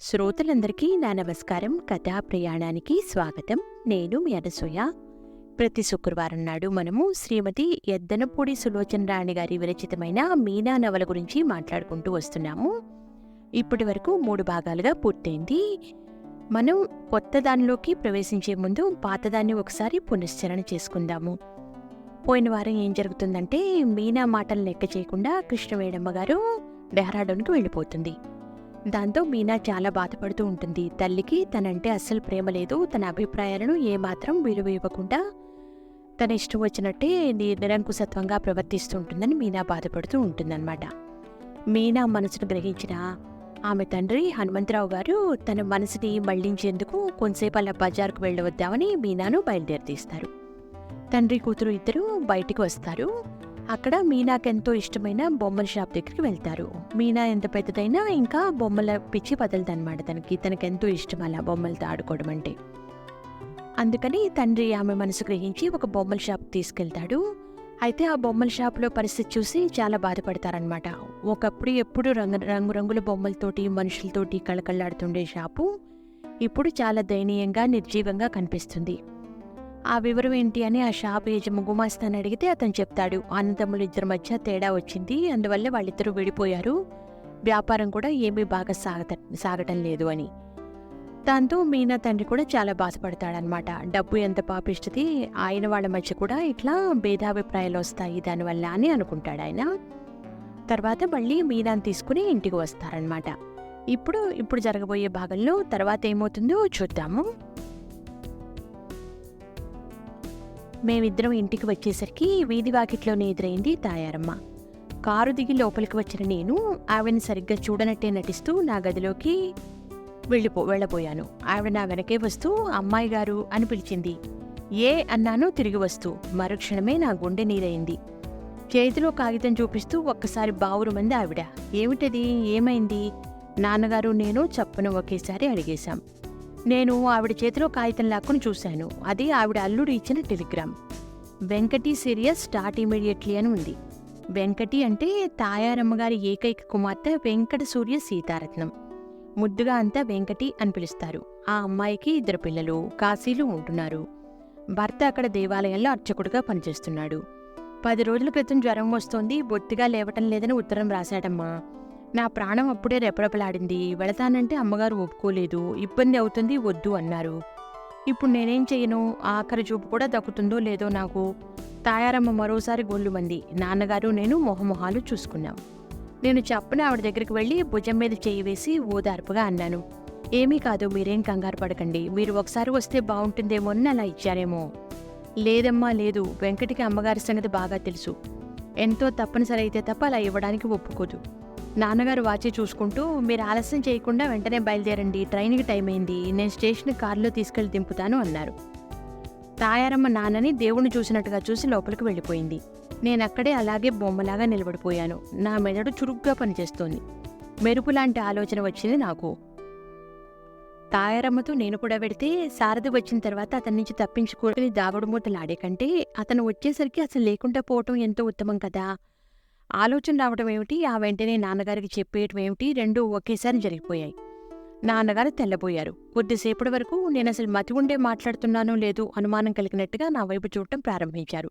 శ్రోతలందరికీ నా నమస్కారం కథా ప్రయాణానికి స్వాగతం. నేను మీ అనసూయ. ప్రతి శుక్రవారం నాడు మనము శ్రీమతి ఎద్దనపూడి సులోచన రాణి గారి విరచితమైన మీనా నవల గురించి మాట్లాడుకుంటూ వస్తున్నాము. ఇప్పటి వరకు మూడు భాగాలుగా పూర్తయింది. మనం కొత్త దానిలోకి ప్రవేశించే ముందు పాతదాన్ని ఒకసారి పునశ్చరణ చేసుకుందాము. పోయిన వారం ఏం జరుగుతుందంటే మీనా మాటలు లెక్క చేయకుండా కృష్ణవేణమ్మ గారు డెహ్రాడూన్కి వెళ్ళిపోతుంది. దాంతో మీనా చాలా బాధపడుతూ ఉంటుంది. తల్లికి తనంటే అస్సలు ప్రేమ లేదు. తన అభిప్రాయాలను ఏమాత్రం విలువ ఇవ్వకుండా తన ఇష్టం వచ్చినట్టే నిరంకుశత్వంగా ప్రవర్తిస్తూ ఉంటుందని మీనా బాధపడుతూ ఉంటుందన్నమాట. మీనా మనసును గ్రహించిన ఆమె తండ్రి హనుమంతరావు గారు తన మనసుని మళ్ళించేందుకు కొంతసేపు అలా బజార్కు వెళ్ళవద్దామని మీనాను బయలుదేరతీస్తారు తండ్రి కూతురు ఇద్దరు బయటికి వస్తారు. అక్కడ మీనాకెంతో ఇష్టమైన బొమ్మల షాప్ దగ్గరికి వెళ్తారు. మీనా ఎంత పెద్దదైనా ఇంకా బొమ్మల పిచ్చి వదలదన్నమాట తనకి. తనకెంతో ఇష్టం అలా బొమ్మలతో ఆడుకోవడం అంటే. అందుకని తండ్రి ఆమె మనసు గ్రహించి ఒక బొమ్మల షాప్ తీసుకెళ్తాడు. అయితే ఆ బొమ్మల షాప్లో పరిస్థితి చూసి చాలా బాధపడతారనమాట ఒకప్పుడు ఎప్పుడు రంగు రంగురంగుల బొమ్మలతోటి మనుషులతోటి కళకళలాడుతుండే షాపు ఇప్పుడు చాలా దయనీయంగా నిర్జీవంగా కనిపిస్తుంది. ఆ వివరం ఏంటి అని ఆ షాప్ యజమ గుమాస్తాని అడిగితే అతను చెప్తాడు. అన్నదమ్ములు ఇద్దరి మధ్య తేడా వచ్చింది. అందువల్ల వాళ్ళిద్దరూ విడిపోయారు. వ్యాపారం కూడా ఏమీ బాగా సాగత సాగటం లేదు అని. దాంతో మీనా తండ్రి కూడా చాలా బాధపడతాడనమాట డబ్బు ఎంత పాపిస్తుంది ఆయన వాళ్ళ మధ్య కూడా ఇట్లా భేదాభిప్రాయాలు వస్తాయి దానివల్ల అని అనుకుంటాడు ఆయన. తర్వాత మళ్ళీ మీనాని తీసుకుని ఇంటికి వస్తారనమాట ఇప్పుడు ఇప్పుడు జరగబోయే భాగంలో తర్వాత ఏమవుతుందో చూద్దాము. మేమిద్దరం ఇంటికి వచ్చేసరికి వీధి వాకిట్లోనే ఎదురైంది తాయారమ్మ. కారు దిగి లోపలికి వచ్చిన నేను ఆవిడని సరిగ్గా చూడనట్టే నటిస్తూ నా గదిలోకి వెళ్ళిపో వెళ్ళబోయాను. ఆవిడ నా వెనకే వస్తూ అమ్మాయి గారు అని పిలిచింది. ఏ అన్నాను తిరిగి వస్తూ. మరుక్షణమే నా గుండె నీరైంది. చేతిలో కాగితం చూపిస్తూ ఒక్కసారి బావురుమంది ఆవిడ. ఏమిటది? ఏమైంది? నాన్నగారు నేను చప్పున ఒకేసారి అడిగేశాం. నేను ఆవిడ చేతిలో కాగితం లాక్కుని చూశాను. అది ఆవిడ అల్లుడు ఇచ్చిన telegram. Venkati serious start immediately అని ఉంది. వెంకటి అంటే తాయారమ్మ గారి ఏకైక కుమార్తె వెంకట సూర్య సీతారత్నం. ముద్దుగా అంతా వెంకటి అని పిలుస్తారు. ఆ అమ్మాయికి ఇద్దరు పిల్లలు కాశీలు ఉంటున్నారు. భర్త అక్కడ దేవాలయంలో అర్చకుడుగా పనిచేస్తున్నాడు. పది రోజుల క్రితం జ్వరం వస్తోంది బొత్తిగా లేవటం లేదని ఉత్తరం రాశాడమ్మా. నా ప్రాణం అప్పుడే రెపరెపలాడింది. వెళతానంటే అమ్మగారు ఒప్పుకోలేదు. ఇబ్బంది అవుతుంది వద్దు అన్నారు. ఇప్పుడు నేనేం చేయను? ఆఖరి చూపు కూడా దక్కుతుందో లేదో నాకు తాయారమ్మ మరోసారి గోళ్ళు మంది. నాన్నగారు నేను మొహమొహాలు చూసుకున్నాం. నేను చెప్పని ఆవిడ దగ్గరికి వెళ్ళి భుజం మీద చేయి వేసి ఓదార్పుగా అన్నాను. ఏమీ కాదు మీరేం కంగారు పడకండి. మీరు ఒకసారి వస్తే బాగుంటుందేమో అని అలా ఇచ్చారేమో. లేదమ్మా లేదు. వెంకటికి అమ్మగారి సంగతి బాగా తెలుసు. ఎంతో తప్పనిసరి అయితే తప్ప అలా ఇవ్వడానికి ఒప్పుకోదు. నాన్నగారు వాచి చూసుకుంటూ మీరు ఆలస్యం చేయకుండా వెంటనే బయలుదేరండి. ట్రైన్కి టైం అయింది. నేను స్టేషన్ కారులో తీసుకెళ్ళి దింపుతాను అన్నారు. తాయారమ్మ నాన్నని దేవుణ్ణి చూసినట్టుగా చూసి లోపలికి వెళ్ళిపోయింది. నేను అక్కడే అలాగే బొమ్మలాగా నిలబడిపోయాను. నా మెదడు చురుగ్గా పనిచేస్తోంది. మెరుపు లాంటి ఆలోచన వచ్చింది నాకు. తాయారమ్మతో నేను కూడా వెడితే సారథి వచ్చిన తర్వాత అతని నుంచి తప్పించుకోని దాగుడు మూతలాడే కంటే అతను వచ్చేసరికి అసలు లేకుండా పోవటం ఎంతో ఉత్తమం కదా. ఆలోచన రావడం ఏమిటి? ఆ వెంటనే నాన్నగారికి చెప్పేయటం ఏమిటి? రెండూ ఒకేసారి జరిగిపోయాయి. నాన్నగారు తెల్లబోయారు. కొద్దిసేపటి వరకు నేను అసలు మతి ఉండే మాట్లాడుతున్నానో లేదు అనుమానం కలిగినట్టుగా నా వైపు చూడటం ప్రారంభించారు.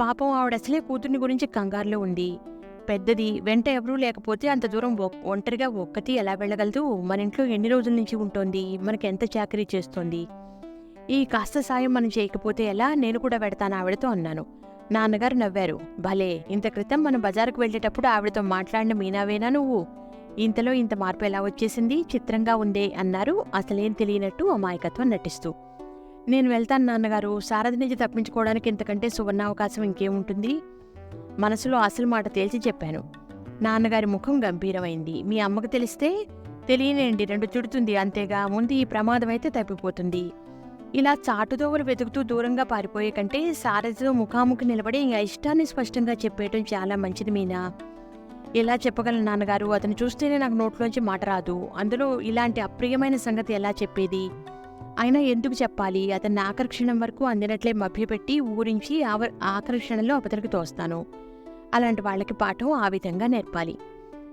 పాపం ఆవిడ అసలే కూతుర్ని గురించి కంగారులో ఉంది. పెద్దది వెంట ఎవరూ లేకపోతే అంత దూరం ఒంటరిగా ఒక్కటి ఎలా వెళ్ళగలదు? మన ఇంట్లో ఎన్ని రోజుల నుంచి ఉంటోంది? మనకి ఎంత చాకరీ చేస్తోంది? ఈ కాస్త సాయం మనం చేయకపోతే ఎలా? నేను కూడా పెడతాను ఆవిడతో అన్నాను. నాన్నగారు నవ్వారు. భలే! ఇంత క్రితం మనం బజారుకు వెళ్ళేటప్పుడు ఆవిడతో మాట్లాడిన మీనావేనా నువ్వు? ఇంతలో ఇంత మార్పు ఎలా వచ్చేసింది? చిత్రంగా ఉందే అన్నారు. అసలేం తెలియనట్టు అమాయకత్వం నటిస్తూ. నేను వెళ్తాను నాన్నగారు. సారథి నుంచి తప్పించుకోవడానికి ఇంతకంటే సువర్ణావకాశం ఇంకేముంటుంది మనసులో అసలు మాట తేల్చి చెప్పాను. నాన్నగారి ముఖం గంభీరమైంది. మీ అమ్మకు తెలిస్తే తెలియనేండి రెండు చుడుతుంది. అంతేగా. ముందు ఈ ప్రమాదం అయితే తప్పిపోతుంది. ఇలా చాటుదోవలు వెతుకుతూ దూరంగా పారిపోయే కంటే సారథితో ముఖాముఖి నిలబడి ఇంకా ఇష్టాన్ని స్పష్టంగా చెప్పేయటం చాలా మంచిది మీనా. ఎలా చెప్పగలను నాన్నగారు? అతను చూస్తేనే నాకు నోట్లోంచి మాట రాదు. అందులో ఇలాంటి అప్రియమైన సంగతి ఎలా చెప్పేది? అయినా ఎందుకు చెప్పాలి? అతన్ని ఆకర్షణం వరకు అందినట్లే మభ్యపెట్టి ఊరించి ఆవ ఆకర్షణలో అవతలికి తోస్తాను. అలాంటి వాళ్ళకి పాఠం ఆ విధంగా నేర్పాలి.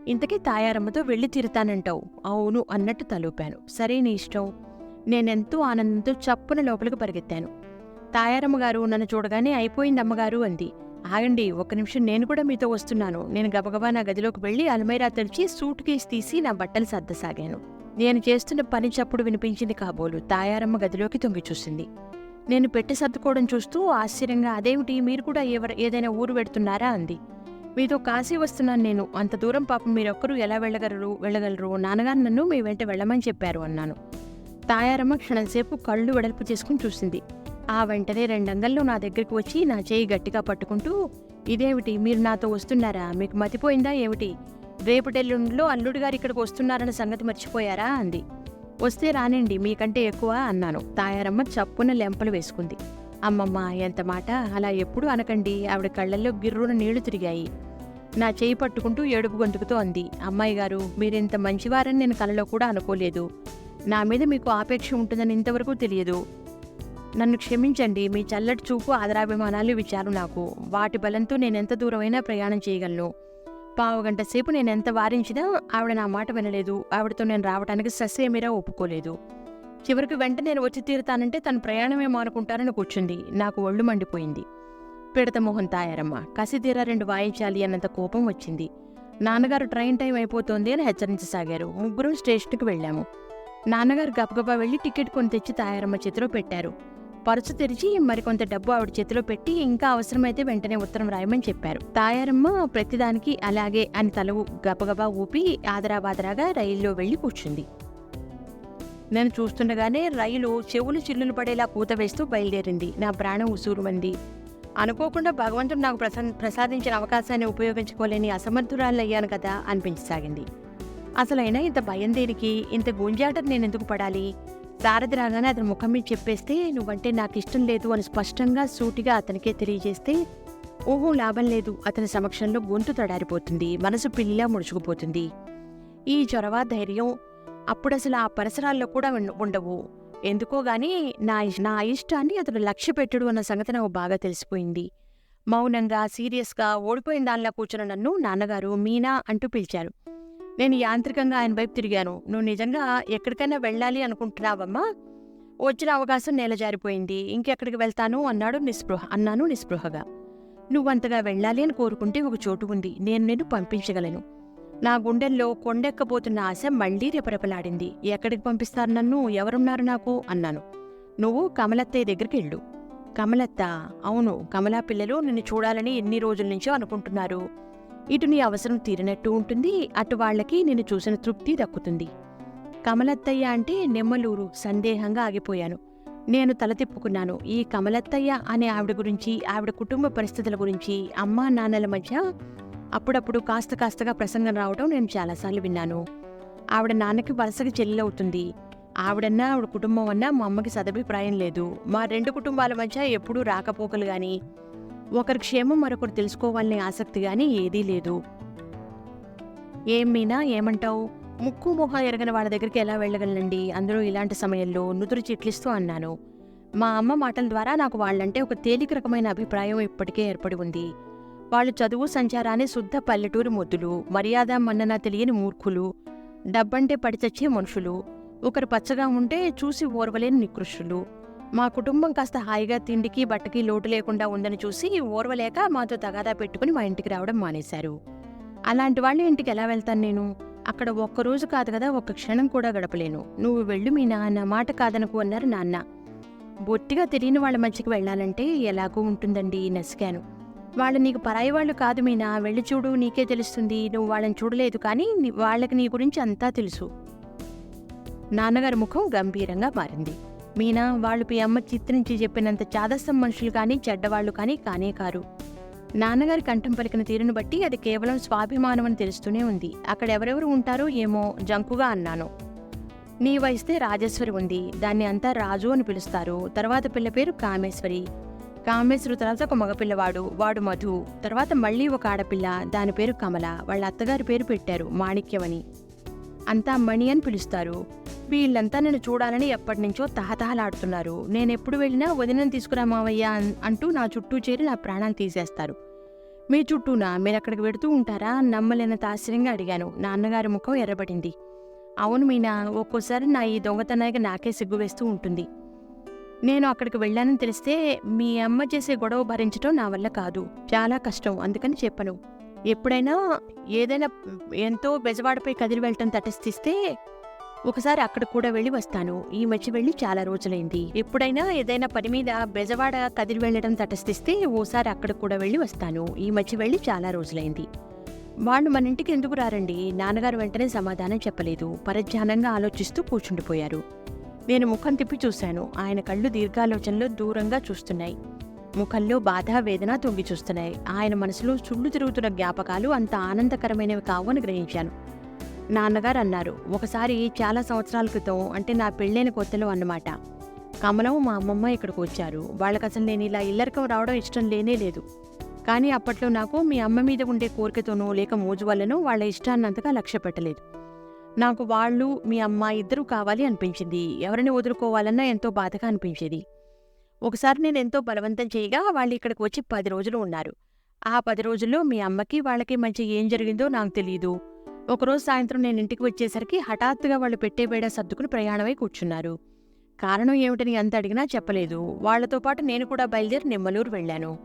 ఇంతకీ తాయారమ్మతో వెళ్ళి తీరుతానంటావు. అవును అన్నట్టు తలూపాను. సరే నీ ఇష్టం. నేనెంతో ఆనందంతో చప్పున లోపలికి పరిగెత్తాను. తాయారమ్మ గారు నన్ను చూడగానే అయిపోయింది అమ్మగారు అంది. ఆగండి ఒక్క నిమిషం నేను కూడా మీతో వస్తున్నాను. నేను గబగబా నా గదిలోకి వెళ్ళి అల్మైరా తెరిచి సూట్ కేసు తీసి నా బట్టలు సర్దసాగాను. నేను చేస్తున్న పని చప్పుడు వినిపించింది కాబోలు. తాయారమ్మ గదిలోకి తొంగి చూసింది. నేను పెట్టి సర్దుకోవడం చూస్తూ ఆశ్చర్యంగా అదేమిటి? మీరు కూడా ఎవర ఏదైనా ఊరు పెడుతున్నారా? అంది. మీతో కాశీ వస్తున్నాను నేను. అంత దూరం పాపం మీరొక్కరు ఎలా వెళ్ళగలరు వెళ్ళగలరు? నాన్నగారు నన్ను మీ వెంట వెళ్ళమని చెప్పారు అన్నాను. తాయారమ్మ క్షణంసేపు కళ్ళు వెడల్పు చేసుకుని చూసింది. ఆ వెంటనే రెండంగల్లో నా దగ్గరికి వచ్చి నా చేయి గట్టిగా పట్టుకుంటూ ఇదేమిటి? మీరు నాతో వస్తున్నారా? మీకు మతిపోయిందా? ఏమిటి? రేపటెల్లుండిలో అల్లుడు గారు ఇక్కడికి వస్తున్నారన్న సంగతి మర్చిపోయారా? అంది. వస్తే రానండి మీకంటే ఎక్కువ అన్నాను. తాయారమ్మ చప్పున లెంపలు వేసుకుంది. అమ్మమ్మ ఎంత మాట? అలా ఎప్పుడూ అనకండి. ఆవిడ కళ్ళల్లో గిర్రున నీళ్ళు తిరిగాయి. నా చేయి పట్టుకుంటూ ఏడుపు గొంతుకుతో అంది. అమ్మాయి గారు మీరింత మంచివారని నేను కలలో కూడా అనుకోలేదు. నా మీద మీకు ఆపేక్ష ఉంటుందని ఇంతవరకు తెలియదు. నన్ను క్షమించండి మీ చల్లటి చూపు ఆదరాభిమానాలు విచారు నాకు. వాటి బలంతో నేనెంత దూరమైనా ప్రయాణం చేయగలను. పావుగంట సేపు నేను ఎంత వారించినా ఆవిడ నా మాట వినలేదు. ఆవిడతో నేను రావడానికి ససేమిరా ఒప్పుకోలేదు. చివరికి వెంట నేను వచ్చి తీరుతానంటే తన ప్రయాణమే మానుకుంటారని కూర్చుంది. నాకు ఒళ్ళు మండిపోయింది. పిడతమోహన్ తాయారమ్మ కసితీరా రెండు వాయించాలి అన్నంత కోపం వచ్చింది. నాన్నగారు ట్రైన్ టైం అయిపోతోంది అని హెచ్చరించసాగారు. ముగ్గురం స్టేషన్కి వెళ్ళాము. నాన్నగారు గబగబా వెళ్ళి టికెట్ కొని తెచ్చి తాయారమ్మ చేతిలో పెట్టారు. పరుచు తెరిచి మరికొంత డబ్బు ఆవిడ చేతిలో పెట్టి ఇంకా అవసరమైతే వెంటనే ఉత్తరం రాయమని చెప్పారు. తాయారమ్మ ప్రతిదానికి అలాగే అని తల గబగబా ఊపి ఆదరాబాదరాగా రైల్లో వెళ్ళి కూర్చుంది. నేను చూస్తుండగానే రైలు చెవులు చిల్లులు పడేలా కూత వేస్తూ బయలుదేరింది. నా ప్రాణం ఉసూరుమంది. అనుకోకుండా భగవంతుడు నాకు ప్రసా ప్రసాదించిన అవకాశాన్ని ఉపయోగించుకోలేని అసమర్థురాలయ్యాను కదా అనిపించసాగింది. అసలైనా ఇంత భయం దేనికి? ఇంత గుంజాటం నేను ఎందుకు పడాలి? సారథి రాగానే అతని ముఖం మీద చెప్పేస్తే నువ్వంటే నాకు ఇష్టం లేదు అని స్పష్టంగా సూటిగా అతనికే తెలియజేస్తే ఓహో లాభం లేదు. అతని సమక్షంలో గొంతు తడారిపోతుంది. మనసు పిల్లిలా ముడుచుకుపోతుంది. ఈ చొరవ ధైర్యం అప్పుడసలు ఆ పరిసరాల్లో కూడా ఉండవు. ఎందుకో గాని నా నా ఇష్టాన్ని అతను లక్ష్య పెట్టడు అన్న సంగతి నాకు బాగా తెలిసిపోయింది. మౌనంగా సీరియస్గా ఓడిపోయిన దానిలా కూర్చున్న నన్ను నాన్నగారు మీనా అంటూ పిలిచారు. నేను యాంత్రికంగా ఆయన వైపు తిరిగాను. నువ్వు నిజంగా ఎక్కడికైనా వెళ్ళాలి అనుకుంటున్నావమ్మా? వచ్చిన అవకాశం నేల జారిపోయింది. ఇంకెక్కడికి వెళ్తాను? అన్నాడు నిస్పృహ అన్నాను నిస్పృహగా. నువ్వంతగా వెళ్ళాలి అని కోరుకుంటే ఒక చోటు ఉంది. నేను నిన్ను పంపించగలను. నా గుండెల్లో కొండెక్కబోతున్న ఆశ మళ్ళీ రెపరెపలాడింది. ఎక్కడికి పంపిస్తారు నన్ను? ఎవరున్నారు నాకు? అన్నాను. నువ్వు కమలత్తయ్య దగ్గరికి వెళ్ళు. కమలత్త? అవును. కమలా పిల్లలు నిన్ను చూడాలని ఎన్ని రోజుల నుంచో అనుకుంటున్నారు. ఇటు నీ అవసరం తీరినట్టు ఉంటుంది అటు వాళ్ళకి నేను చూసిన తృప్తి దక్కుతుంది. కమలత్తయ్య అంటే నెమ్మలూరు సందేహంగా ఆగిపోయాను. నేను తల తిప్పుకున్నాను. ఈ కమలత్తయ్య అనే ఆవిడ గురించి ఆవిడ కుటుంబ పరిస్థితుల గురించి అమ్మా నాన్నల మధ్య అప్పుడప్పుడు కాస్త కాస్తగా ప్రసంగం రావడం నేను చాలాసార్లు విన్నాను. ఆవిడ నాన్నకి వరుసగా చెల్లెలవుతుంది. ఆవిడన్నా ఆవిడ కుటుంబం అన్నా మా అమ్మకి సదభిప్రాయం లేదు. మా రెండు కుటుంబాల మధ్య ఎప్పుడూ రాకపోకలు కానీ ఒకరి క్షేమం మరొకరు తెలుసుకోవాలనే ఆసక్తి కానీ ఏదీ లేదు. ఏం మీనా? ఏమంటావు? ముక్కు మొహం ఎరగని వాళ్ళ దగ్గరికి ఎలా వెళ్ళగలనండి? అందరూ ఇలాంటి సమయంలో నుదురు చిట్లిస్తూ అన్నాను. మా అమ్మ మాటల ద్వారా నాకు వాళ్ళంటే ఒక తేలిక రకమైన అభిప్రాయం ఇప్పటికే ఏర్పడి ఉంది. వాళ్ళు చదువు సంచారాన్ని శుద్ధ పల్లెటూరు మొద్దులు మర్యాద మన్నన తెలియని మూర్ఖులు డబ్బంటే పడిచచ్చే మనుషులు ఒకరు పచ్చగా ఉంటే చూసి ఓర్వలేని నికృష్టులు. మా కుటుంబం కాస్త హాయిగా తిండికి బట్టకి లోటు లేకుండా ఉందని చూసి ఓర్వలేక మాతో తగాదా పెట్టుకుని మా ఇంటికి రావడం మానేశారు. అలాంటి వాళ్ళ ఇంటికి ఎలా వెళ్తాను నేను? అక్కడ ఒక్కరోజు కాదు కదా ఒక్క క్షణం కూడా గడపలేను. నువ్వు వెళ్ళు మీ నాన్న మాట కాదనుకు అన్నారు నాన్న. బొట్టిగా తెలియని వాళ్ళ మధ్యకి వెళ్ళాలంటే ఎలాగూ ఉంటుందండి నసికాను. వాళ్ళు నీకు పరాయి వాళ్ళు కాదు మీనా వెళ్ళి చూడు నీకే తెలుస్తుంది. నువ్వు వాళ్ళని చూడలేదు కానీ వాళ్ళకి నీ గురించి అంతా తెలుసు. నాన్నగారి ముఖం గంభీరంగా మారింది. మీనా వాళ్ళు మీ అమ్మ చిత్రించి చెప్పినంత చాదస్తం మనుషులు కానీ చెడ్డవాళ్ళు కానీ కానే కారు. నాన్నగారి కంఠం పలికిన తీరును బట్టి అది కేవలం స్వాభిమానం అని తెలుస్తూనే ఉంది. అక్కడ ఎవరెవరు ఉంటారో ఏమో జంకుగా అన్నాను. నీ వయస్తే రాజేశ్వరి ఉంది. దాన్ని అంతా రాజు అని పిలుస్తారు. తర్వాత పిల్ల పేరు కామేశ్వరి. కామేశ్వరి తర్వాత ఒక మగపిల్లవాడు. వాడు మధు. తర్వాత మళ్ళీ ఒక ఆడపిల్ల. దాని పేరు కమల. వాళ్ళ అత్తగారి పేరు పెట్టారు మాణిక్యమని. అంతా మణి అని పిలుస్తారు. వీళ్ళంతా నన్ను చూడాలని ఎప్పటి నుంచో తహతహలాడుతున్నారు. నేనెప్పుడు వెళ్ళినా వదినని తీసుకురా మావయ్యా అంటూ నా చుట్టూ చేరి నా ప్రాణాలు తీసేస్తారు. మీ చుట్టూనా? మీరు అక్కడికి వెడుతూ ఉంటారా? నమ్మలేనంత ఆశ్చర్యంగా అడిగాను. నాన్నగారి ముఖం ఎర్రబడింది. అవును మీనా ఒక్కోసారి నా ఈ దొంగతనానికి నాకే సిగ్గు వేస్తూ ఉంటుంది. నేను అక్కడికి వెళ్ళానని తెలిస్తే మీ అమ్మ చేసే గొడవ భరించడం నా వల్ల కాదు. చాలా కష్టం. అందుకని చెప్పను. ఎప్పుడైనా ఏదైనా ఎంతో బెజవాడపై కదిలి వెళ్ళటం తటస్థిస్తే ఒకసారి అక్కడ కూడా వెళ్ళి వస్తాను. ఈ మధ్య వెళ్ళి చాలా రోజులైంది. ఎప్పుడైనా ఏదైనా పని మీద బెజవాడ కదిలి వెళ్ళడం తటస్థిస్తే ఓసారి అక్కడ కూడా వెళ్ళి వస్తాను. ఈ మధ్య వెళ్ళి చాలా రోజులైంది. వాళ్ళు మన ఇంటికి ఎందుకు రారండి? నాన్నగారు వెంటనే సమాధానం చెప్పలేదు. పరధ్యానంగా ఆలోచిస్తూ కూర్చుండిపోయారు. నేను ముఖం తిప్పి చూశాను. ఆయన కళ్ళు దీర్ఘాలోచనలో దూరంగా చూస్తున్నాయి. ముఖంలో బాధ వేదన తొంగి చూస్తున్నాయి. ఆయన మనసులో చుళ్ళు తిరుగుతున్న జ్ఞాపకాలు అంత ఆనందకరమైనవి కావు అని గ్రహించాను. నాన్నగారు అన్నారు ఒకసారి చాలా సంవత్సరాల క్రితం అంటే నా పెళ్ళైన కొత్తలో అన్నమాట. కమలం మా అమ్మమ్మ ఇక్కడికి వచ్చారు. వాళ్ళకి అసలు నేను ఇలా ఇల్లరికం రావడం ఇష్టం లేనే లేదు. కానీ అప్పట్లో నాకు మీ అమ్మ మీద ఉండే కోరికతోనో లేక మోజు వల్లనో వాళ్ళ ఇష్టాన్నంతగా లక్ష్య పెట్టలేదు. నాకు వాళ్ళు మీ అమ్మ ఇద్దరూ కావాలి అనిపించింది. ఎవరిని వదులుకోవాలన్నా ఎంతో బాధగా అనిపించేది. ఒకసారి నేను ఎంతో బలవంతం చేయగా వాళ్ళు ఇక్కడికి వచ్చి పది రోజులు ఉన్నారు. ఆ పది రోజుల్లో మీ అమ్మకి వాళ్ళకి మంచి ఏం జరిగిందో నాకు తెలియదు ఒకరోజు సాయంత్రం నేను ఇంటికి వచ్చేసరికి హఠాత్తుగా వాళ్ళు పెట్టే బేడా సర్దుకుని ప్రయాణమై కూర్చున్నారు. కారణం ఏమిటని ఎంత అడిగినా చెప్పలేదు. వాళ్ళతో పాటు నేను కూడా బయలుదేరి నిమ్మలూరు వెళ్ళాను.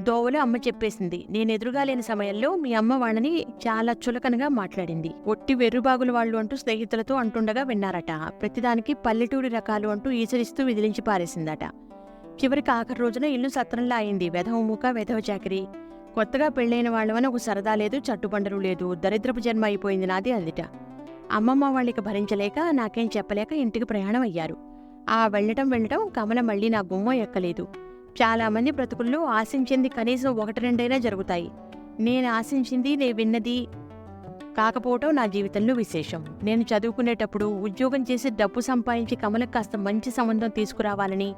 దోవలో అమ్మ చెప్పేసింది నేను ఎదురుగా లేని సమయంలో మీ అమ్మ వాళ్ళని చాలా చులకనగా మాట్లాడింది. ఒట్టి వెర్రుబాగులు వాళ్ళు అంటూ స్నేహితులతో అంటుండగా విన్నారట. ప్రతిదానికి పల్లెటూరి రకాలు అంటూ ఈసరిస్తూ విదిలించి పారేసిందట. చివరికి ఆఖరి రోజున ఇల్లు సత్రంలా అయింది. వెధవ మూక వెధవ చాకరీ. కొత్తగా పెళ్ళైన వాళ్ళమని ఒక సరదా లేదు చట్టుబండరు లేదు. దరిద్రపు జన్మ అయిపోయింది నాది అందిట. అమ్మమ్మ వాళ్ళకి భరించలేక నాకేం చెప్పలేక ఇంటికి ప్రయాణం అయ్యారు. ఆ వెళ్ళటం వెళ్ళటం కమల మళ్ళీ నా గుమ్మ ఎక్కలేదు. చాలామంది బ్రతుకుల్లో ఆశించింది కనీసం ఒకటి రెండైనా జరుగుతాయి. నేను ఆశించింది నేను విన్నది కాకపోవటం నా జీవితంలో విశేషం. నేను చదువుకునేటప్పుడు ఉద్యోగం చేసి డబ్బు సంపాదించి కమలకు కాస్త మంచి సంబంధం తీసుకురావాలని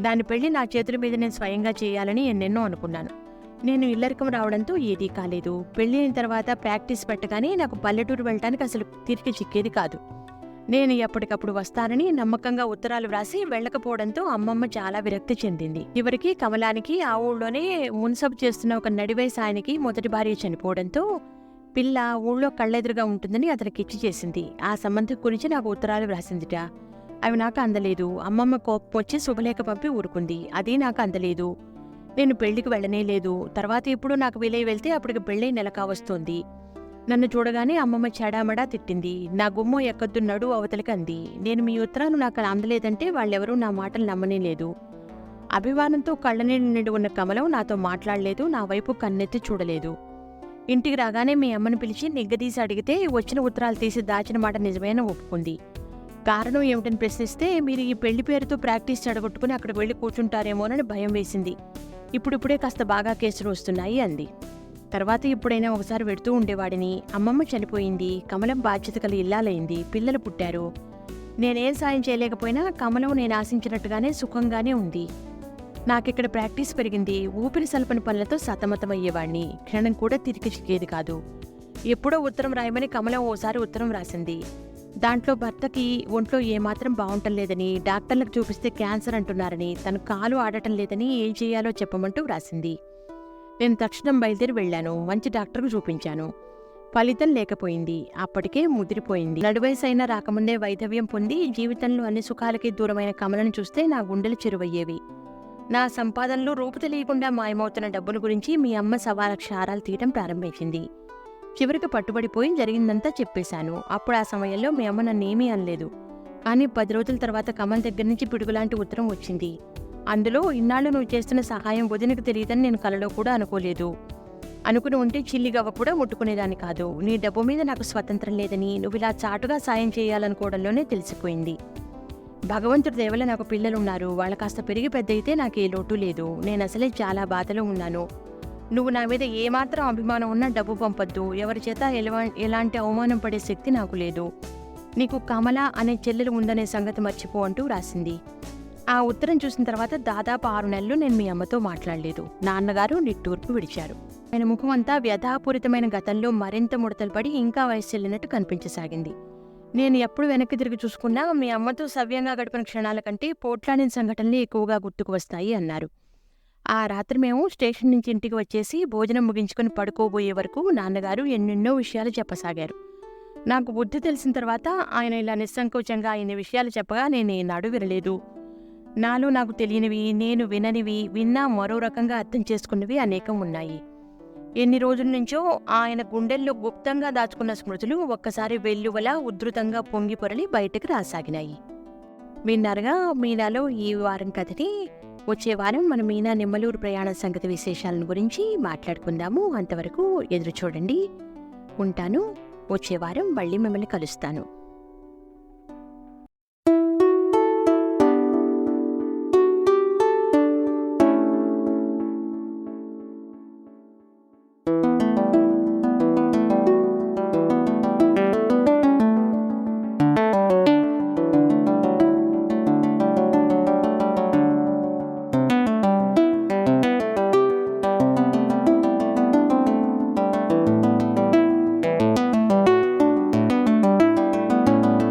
దాని పెళ్ళి నా చేతుల మీద నేను స్వయంగా చేయాలని ఎన్నెన్నో అనుకున్నాను. నేను ఇల్లరికం రావడంతో ఏదీ కాలేదు. పెళ్ళి అయిన తర్వాత ప్రాక్టీస్ పెట్టగానే నాకు పల్లెటూరు వెళ్ళటానికి అసలు తిరిగి చిక్కేది కాదు. నేను ఎప్పటికప్పుడు వస్తానని నమ్మకంగా ఉత్తరాలు వ్రాసి వెళ్ళకపోవడంతో అమ్మమ్మ చాలా విరక్తి చెందింది. చివరికి కమలానికి ఆ ఊళ్ళోనే మున్సబ్ చేస్తున్న ఒక నడివయసు ఆయనకి మొదటి భార్య చనిపోవడంతో పిల్ల ఊళ్ళో కళ్ళెదురుగా ఉంటుందని అతనికి ఇచ్చి చేసింది. ఆ సంబంధం గురించి నాకు ఉత్తరాలు వ్రాసిందిట. అవి నాకు అందలేదు. అమ్మమ్మ కోపం వచ్చి శుభలేఖ పంపి ఊరుకుంది. అది నాకు అందలేదు. నేను పెళ్ళికి వెళ్ళనే లేదు. తర్వాత ఇప్పుడు నాకు వీలై వెళ్తే అప్పటికి పెళ్ళై నెల కావస్తోంది నన్ను చూడగానే అమ్మమ్మ చెడామడా తిట్టింది. నా గుమ్మం ఎక్కద్దు నడు అవతలికి అంది. నేను మీ ఉత్తరాలు నాకు అందలేదంటే వాళ్ళెవరూ నా మాటలు నమ్మనే లేదు. అభిమానంతో కళ్ళనీళ్ళు నిండి ఉన్న కమలం నాతో మాట్లాడలేదు. నా వైపు కన్నెత్తి చూడలేదు. ఇంటికి రాగానే మీ అమ్మని పిలిచి నిగ్గదీసి అడిగితే వచ్చిన ఉత్తరాలు తీసి దాచిన మాట నిజమైన ఒప్పుకుంది. కారణం ఏమిటని ప్రశ్నిస్తే మీరు ఈ పెళ్ళి పేరుతో ప్రాక్టీస్ చెడగొట్టుకుని అక్కడికి వెళ్ళి కూర్చుంటారేమోనని భయం వేసింది. ఇప్పుడిప్పుడే కాస్త బాగా కేసులు వస్తున్నాయి అంది. తర్వాత ఇప్పుడైనా ఒకసారి వెడుతూ ఉండేవాడిని అమ్మమ్మ చనిపోయింది కమలం బాధ్యత కలి ఇల్లాలైంది పిల్లలు పుట్టారు. నేనేం సాయం చేయలేకపోయినా కమలం నేను ఆశించినట్టుగానే సుఖంగానే ఉంది. నాకిక్కడ ప్రాక్టీస్ పెరిగింది ఊపిరి సల్పని పనులతో సతమతమయ్యేవాడిని క్షణం కూడా తిరిగి చిక్కేది కాదు. ఎప్పుడో ఉత్తరం రాయమని కమలం ఓసారి ఉత్తరం రాసింది. దాంట్లో భర్తకి ఒంట్లో ఏమాత్రం బాగుంటం లేదని డాక్టర్లకు చూపిస్తే క్యాన్సర్ అంటున్నారని తన కాలు ఆడటం లేదని ఏం చేయాలో చెప్పమంటూ వ్రాసింది. నేను తక్షణం బయలుదేరి వెళ్ళాను మంచి డాక్టర్కు చూపించాను. ఫలితం లేకపోయింది అప్పటికే ముదిరిపోయింది. నడువయసైనా రాకముందే వైధవ్యం పొంది జీవితంలో అన్ని సుఖాలకి దూరమైన కమలను చూస్తే నా గుండెలు చెరువయ్యేవి. నా సంపాదనలో రూపు తెలియకుండా మాయమవుతున్న డబ్బుల గురించి మీ అమ్మ సవాల క్షారాలు తీయటం ప్రారంభించింది. చివరికి పట్టుబడిపోయి జరిగిందంతా చెప్పేశాను. అప్పుడు ఆ సమయంలో మీ అమ్మ నన్నేమీ అనలేదు. కానీ పది రోజుల తర్వాత కమల్ దగ్గర నుంచి పిడుగులాంటి ఉత్తరం వచ్చింది. అందులో ఇన్నాళ్ళు నువ్వు చేస్తున్న సహాయం వదినకు తెలియదని నేను కలలో కూడా అనుకోలేదు. అనుకుని ఉంటే చిల్లిగవ్వ కూడా ముట్టుకునేదాన్ని కాదు. నీ డబ్బు మీద నాకు స్వతంత్రం లేదని నువ్వు ఇలా చాటుగా సాయం చేయాలనుకోవడంలోనే తెలిసిపోయింది. భగవంతుడి దేవల నాకు పిల్లలున్నారు. వాళ్ళ కాస్త పెరిగి పెద్ద అయితే నాకు ఏ లోటు లేదు. నేను అసలే చాలా బాధలో ఉన్నాను. నువ్వు నా మీద ఏమాత్రం అభిమానం ఉన్నా డబ్బు పంపొద్దు. ఎవరి చేత ఎలాంటి అవమానం పడే శక్తి నాకు లేదు. నీకు కమల అనే చెల్లెలు ఉందనే సంగతి మర్చిపో అంటూ రాసింది. ఆ ఉత్తరం చూసిన తర్వాత దాదాపు ఆరు నెలలు నేను మీ అమ్మతో మాట్లాడలేదు. నాన్నగారు నిట్టూర్పు విడిచారు. ఆయన ముఖం అంతా వ్యధాపూరితమైన గతంలో మరింత ముడతలు పడి ఇంకా వయసు చెల్లినట్టు కనిపించసాగింది. నేను ఎప్పుడు వెనక్కి తిరిగి చూసుకున్నా మీ అమ్మతో సవ్యంగా గడిపిన క్షణాల కంటే పోట్లాడిన సంఘటనలు ఎక్కువగా గుర్తుకు వస్తాయి అన్నారు. ఆ రాత్రి మేము స్టేషన్ నుంచి ఇంటికి వచ్చేసి భోజనం ముగించుకొని పడుకోబోయే వరకు నాన్నగారు ఎన్నెన్నో విషయాలు చెప్పసాగారు. నాకు బుద్ధి తెలిసిన తర్వాత ఆయన ఇలా నిస్సంకోచంగా ఆయన విషయాలు చెప్పగా నేను ఏనాడు వినలేదు. నాలో నాకు తెలియనివి నేను విననివి విన్నా మరో రకంగా అర్థం చేసుకున్నవి అనేకం ఉన్నాయి. ఎన్ని రోజుల నుంచో ఆయన గుండెల్లో గుప్తంగా దాచుకున్న స్మృతులు ఒక్కసారి వెల్లువల ఉధృతంగా పొంగి పొరలి బయటకు రాసాగినాయి. విన్నారుగా మీనాలో ఈ వారం కథని వచ్చే వారం మన మీనా నిమ్మలూరు ప్రయాణ సంగతి విశేషాలను గురించి మాట్లాడుకుందాము. అంతవరకు ఎదురు చూడండి. ఉంటాను. వచ్చే వారం మళ్ళీ మిమ్మల్ని కలుస్తాను.